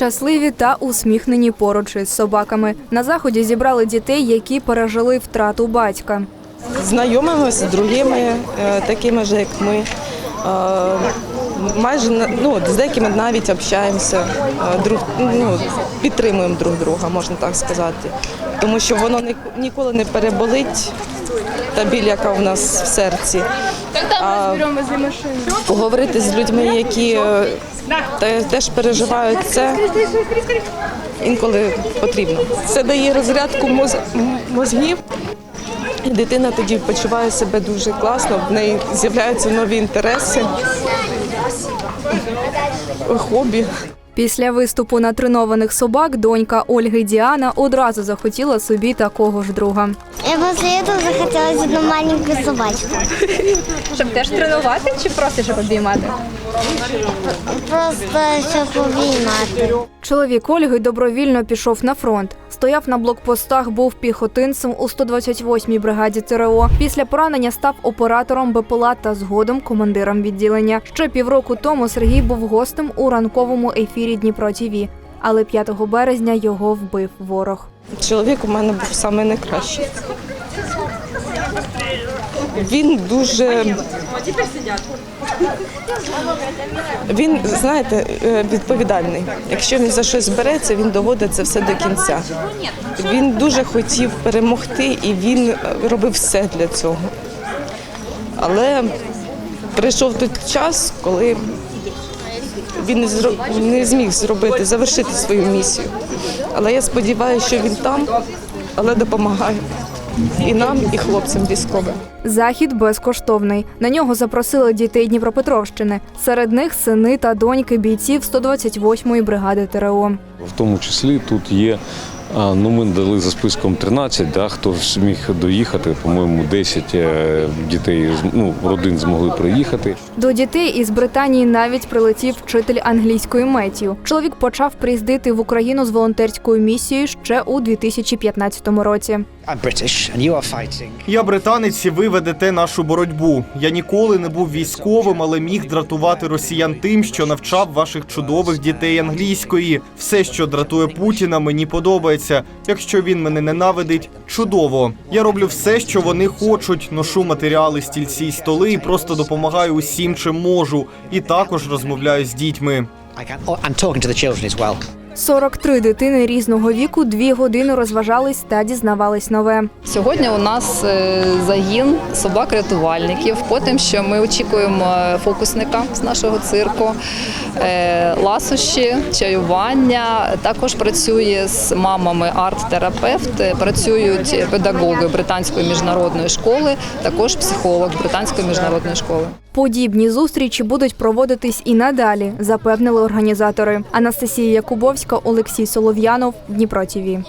Щасливі та усміхнені поруч із собаками. На заході зібрали дітей, які пережили втрату батька. знайомимося з другими е, такими ж, як ми. Е, Майже ну, з деякими навіть общаємося, е, друг, ну, підтримуємо друг друга, можна так сказати. Тому що воно ніколи не переболить, та біль, яка в нас в серці. А поговорити з людьми, які е, теж переживають це, інколи потрібно. Це дає розрядку моз- мозгів. І дитина тоді почуває себе дуже класно, в неї з'являються нові інтереси, хобі. Після виступу натренованих собак донька Ольги Діана одразу захотіла собі такого ж друга. Я после этого захотелось одну маленькую собачку. Щоб теж тренувати чи просто щоб обіймати? Просто щоб обіймати. Чоловік Ольги добровільно пішов на фронт. Стояв на блокпостах, був піхотинцем у 128-й бригаді ТРО. Після поранення став оператором БПЛА та згодом командиром відділення. Ще півроку тому Сергій був гостем у ранковому ефірі Дніпро ТІВІ. Але 5 березня його вбив ворог. Чоловік у мене був саме найкращий. Він дуже. Він, знаєте, е, відповідальний. Якщо він за щось береться, він доводить це все до кінця. Він дуже хотів перемогти і він е, робив все для цього. Але прийшов той час, коли він не зро- не зміг зробити, завершити свою місію. Але я сподіваюся, що він там, але допомагає і нам, і хлопцям військовим. Захід безкоштовний. На нього запросили дітей Дніпропетровщини. Серед них сини та доньки бійців 128-ї бригади ТРО. В тому числі тут є. А, Ну, ми дали за списком 13, да, хто зміг доїхати, по-моєму, 10 е, дітей, ну, родин змогли приїхати. До дітей із Британії навіть прилетів вчитель англійської метію. Чоловік почав приїздити в Україну з волонтерською місією ще у 2015 році. Я британець, і ви ведете нашу боротьбу. Я ніколи не був військовим, але міг дратувати росіян тим, що навчав ваших чудових дітей англійської. Все, що дратує Путіна, мені подобається. Якщо він мене ненавидить, чудово. Я роблю все, що вони хочуть. Ношу матеріали, стільці й столи і просто допомагаю усім, чим можу. І також розмовляю з дітьми. I can, oh, I'm talking to the children as well. 43 дитини різного віку дві години розважались та дізнавались нове. Сьогодні у нас е, загін собак-рятувальників. Потім що ми очікуємо е, фокусника з нашого цирку, е, ласощі, чаювання. Також працює з мамами арт-терапевт, працюють педагоги британської міжнародної школи, також психолог британської міжнародної школи. Подібні зустрічі будуть проводитись і надалі, запевнили організатори. Анастасія Якубовська, Олексій Солов'янов, Дніпро ТІВІ.